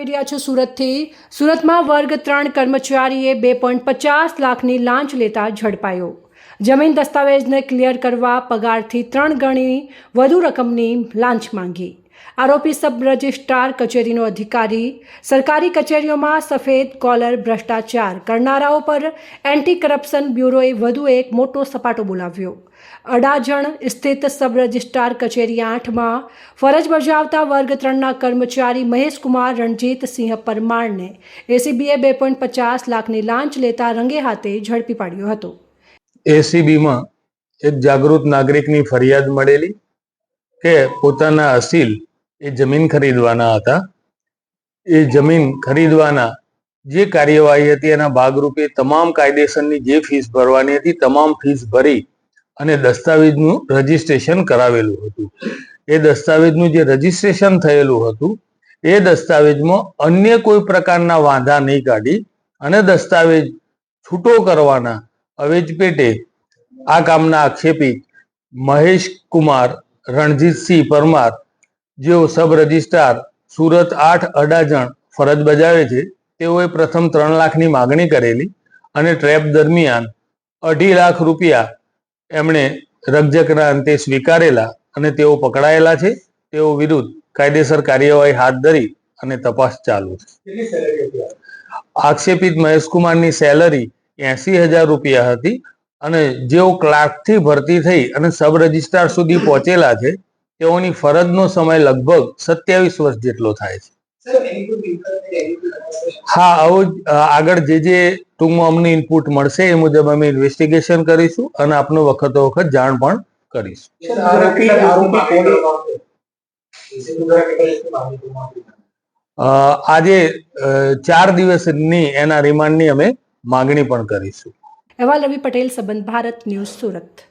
આવી રહ્યા છો સુરતથી. સુરતમાં વર્ગ ત્રણ કર્મચારીએ બે પોઈન્ટ પચાસ લાખની લાંચ લેતા ઝડપાયો. જમીન દસ્તાવેજને ક્લિયર કરવા પગારથી ત્રણ ગણી વધુ રકમની લાંચ માંગી. આરોપી સબ રજિસ્ટ્રાર કચેરીનો અધિકારી, સરકારી કચેરીઓમાં સફેદ કોલર ભ્રષ્ટાચાર કરનારાઓ પર એન્ટી કરપ્શન બ્યુરોએ વધુ એક મોટો સપાટો બોલાવ્યો. અડાજણ સ્થિત સબ રજિસ્ટ્રાર કચેરી આઠમાં ફરજ બજાવતા વર્ગ ત્રણના કર્મચારી મહેશકુમાર રણજીતસિંહ પરમારને એસીબીએ બે પોઈન્ટ પચાસ લાખની લાંચ લેતા રંગે હાથે ઝડપી પાડ્યો હતો. એસીબીમાં એક જાગૃત નાગરિકની ફરિયાદ મળેલી કે પોતાના અસીલ એ જમીન ખરીદવાના હતા. એ જમીન ખરીદવાના જે કાર્યવાહી હતી એના ભાગરૂપે તમામ કાયદેસરની જે ફીસ ભરવાની હતી, તમામ ફીસ ભરી અને દસ્તાવેજનું રજીસ્ટ્રેશન કરાવેલું હતું. એ દસ્તાવેજનું જે રજીસ્ટ્રેશન થયેલું હતું, એ દસ્તાવેજમાં અન્ય કોઈ પ્રકારના વાંધા નહીં કાઢી અને દસ્તાવેજ છૂટો કરવાના અવેજ પેટે આ કામના આક્ષેપી મહેશ કુમાર રણજીતસિંહ પરમાર જેઓ સબ રજિસ્ટ્રાર સુરત આઠ અડાજણ ફરજ બજાવે છે તેઓએ પ્રથમ ત્રણ લાખની માગણી કરેલી અને ટ્રેપ દરમિયાન અઢી લાખ રૂપિયા એમણે રકજકના અંતે સ્વીકારેલા અને તેઓ પકડાયેલા છે. તેઓ વિરુદ્ધ કાયદેસર કાર્યવાહી હાથ ધરી અને તપાસ ચાલુ છે. આક્ષેપિત મહેશકુમારની સેલરી એસી હજાર રૂપિયા હતી અને જેઓ ક્લાર્કથી ભરતી થઈ અને સબ રજિસ્ટ્રાર સુધી પહોંચેલા છે તેઓની ફરજનો સમય લગભગ સત્યાવીસ વર્ષ જેટલો થાય છે. હા આવું આગળ જે જે ટૂંકમાં અમને ઇનપુટ મળશે એ મુજબ અમે ઇન્વેસ્ટિગેશન કરીશું અને આપનો વખતો વખત જાણ પણ કરીશું. આજે ચાર દિવસની એના રિમાન્ડની અમે માગણી પણ કરીશું. અહેવાલ રવિ પટેલ સંબંધ ભારત ન્યૂઝ સુરત.